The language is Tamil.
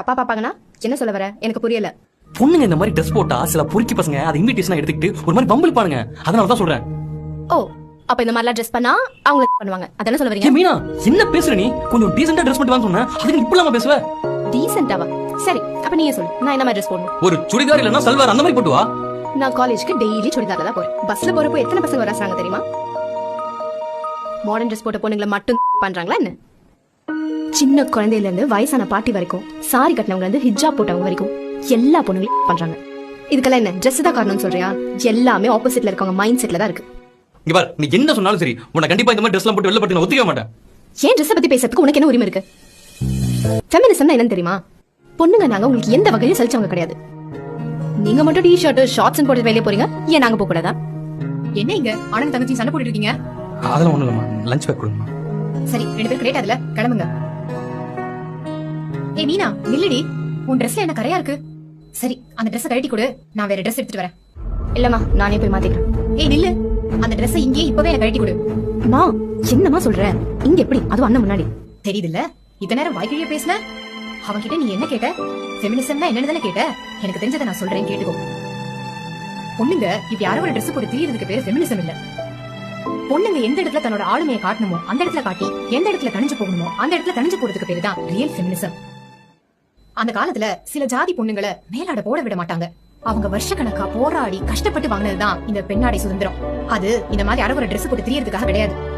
தப்பா பாப்பாங்கன்னா என்ன சொல்ல வர? எனக்கு புரியல. பொண்ணுங்க இந்த மாதிரி ட்ரெஸ் போட்டா சில பொறுக்கி பசங்க அதை இன்விடேஷனா எடுத்துக்கிட்டு ஒரு மாதிரி பம்பிள் பாருங்க. அதனால தான் சொல்றேன். ஓ அப்ப இந்த மாதிரிலாம் ட்ரெஸ் பண்ணா அவங்களுக்கு பண்ணுவாங்க. அதானே சொல்ல வரீங்க? மீனா என்ன பேசுற நீ? கொஞ்சம் டீசெண்டா ட்ரெஸ் பண்ணிட்டு வான்னு சொன்னேன் அதுக்கு நீ இப்படிலாமா பேசுவ? டீசென்டாவா சரி அப்ப நீங்க சொல்லு. நான் என்ன மாதிரி ட்ரெஸ் போடணும்? ஒரு சுடிதார் இல்லைன்னா சல்வார் அந்த மாதிரி போட்டு வா. நான் காலேஜ்க்கு டெய்லி சுடிதார்ல தான் போறேன். பஸ்ல போறப்போ எத்தனை பசங்க வராங்க தெரியுமா? மாடர்ன் ட்ரெஸ் போட்ட பொண்ணுங்களை மட்டும் பண்றாங்களா என்ன? சின்ன குழந்தையில இருந்து வயசான பாட்டி வரைக்கும் சாரி கட்டினவங்க இருந்து ஹிஜாப் போட்டவங்க வரைக்கும் எல்லா பொண்ணுங்களும் பண்றாங்க. இதுக்கெல்லாம் என்ன? Dress தான் காரணம்னு சொல்றியா? எல்லாமே ஆப்போசிட்ல இருக்கவங்க மைண்ட் செட்ல தான் இருக்கு. இங்க பார் நீ என்ன சொன்னாலும் சரி உன்னை கண்டிப்பா இந்த மாதிரி ட்ரெஸ்லாம் போட்டு வெளில பட்டு நான் ஒத்துக்க மாட்டேன். ஏன் ட்ரெஸ் பத்தி பேசுறதுக்கு உனக்கு என்ன உரிமை இருக்கு? ஃபெமினிசம்னா என்னன்னு தெரியுமா? பொண்ணுங்க நாங்க உங்களுக்கு எந்த வகையிலும் சலிச்சவங்க கிடையாது. நீங்க மட்டும் டி ஷர்ட் ஷார்ட்ஸ் போட்டு வெளியே போறீங்க ஏன் நாங்க போக கூடாதா என்ன இங்க? அண்ணன் தங்கச்சி சண்டை போட்டுட்டு இருக்கீங்க? அதெல்லாம் ஒண்ணும் இல்லம்மா. லஞ்ச் பேக் கொடுங்கம்மா. சரி ரெண்டு பேரும் கிரேட் அதுல கிளம்புங்க. ஏய் மீனா நில்லுடி. உன் ட்ரெஸ்ல என்ன கரையா இருக்கு? சரி அந்த Dress கழட்டி கொடு. நான் வேற Dress எடுத்துட்டு வரேன். இல்லம்மா நானே போய் மாத்திக்கிறேன். ஏய் நில்லு. அந்த Dress இங்கே இப்பவே எனக்கு கழட்டி கொடு. அம்மா என்னம்மா சொல்ற? இங்க எப்படி? அதுவும் அண்ணன் முன்னாடி. தெரியுதுல்ல? இத்தனை நேரம் வாய்க்கிழிய பேசுன? அவன்கிட்ட நீ என்ன கேட்ட? ஃபெமினிசம்னா என்னன்னு கேட்ட? எனக்கு தெரிஞ்சதை நான் சொல்றேன் கேட்டுக்கோ. பொண்ணுங்க இப்ப யாரோ ஒரு Dress போட்டு திரியறதுக்கு பேரு ஃபெமினிசம் இல்ல. பொண்ணுங்க எந்த இடத்துல தன்னோட ஆளுமையை காட்டணுமோ அந்த இடத்துல காட்டி எந்த இடத்துல தனிஞ்சு போகணுமோ அந்த இடத்துல தனிஞ்சு போறதுக்கு பேரு தான் ரியல் ஃபெமினிசம் அந்த காலத்துல சில ஜாதி பொண்ணுங்களை மேலாட போட விட மாட்டாங்க. அவங்க வருஷக்கணக்கா போராடி கஷ்டப்பட்டு வாங்கினதுதான் இந்த பெண்ணாடை சுதந்திரம். அது இந்த மாதிரி யாரோ ட்ரெஸ் போட்டு தெரியறதுக்காக கிடையாது.